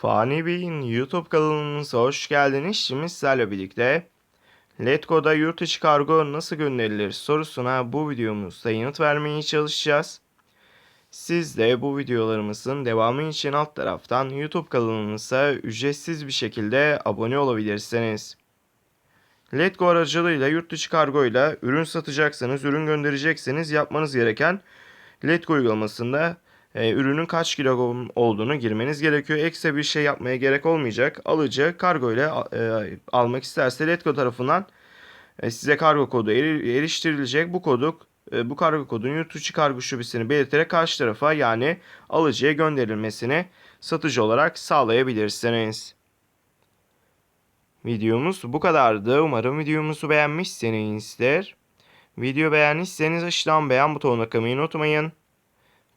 Fani Bey'in YouTube kanalımıza hoş geldiniz. Şimdi sizlerle birlikte Letgo'da yurt içi kargo nasıl gönderilir sorusuna bu videomuzda yanıt vermeye çalışacağız. Siz de bu videolarımızın devamı için alt taraftan YouTube kanalımıza ücretsiz bir şekilde abone olabilirsiniz. Letgo aracılığıyla yurt dışı kargoyla ürün satacaksanız, ürün gönderecekseniz yapmanız gereken Letgo uygulamasında e, ürünün kaç kilogram olduğunu girmeniz gerekiyor. Ekstra bir şey yapmaya gerek olmayacak. Alıcı kargo ile e, almak isterse Letgo tarafından e, size kargo kodu eri- eriştirilecek. Bu kodu e, bu kargo kodunu yurt dışı kargo şubesini belirterek karşı tarafa yani alıcıya gönderilmesini satıcı olarak sağlayabilirsiniz. Videomuz bu kadardı. Umarım videomuzu beğenmişsinizdir. Video beğendiyseniz aşağıdan beğen butonuna kılmayı unutmayın.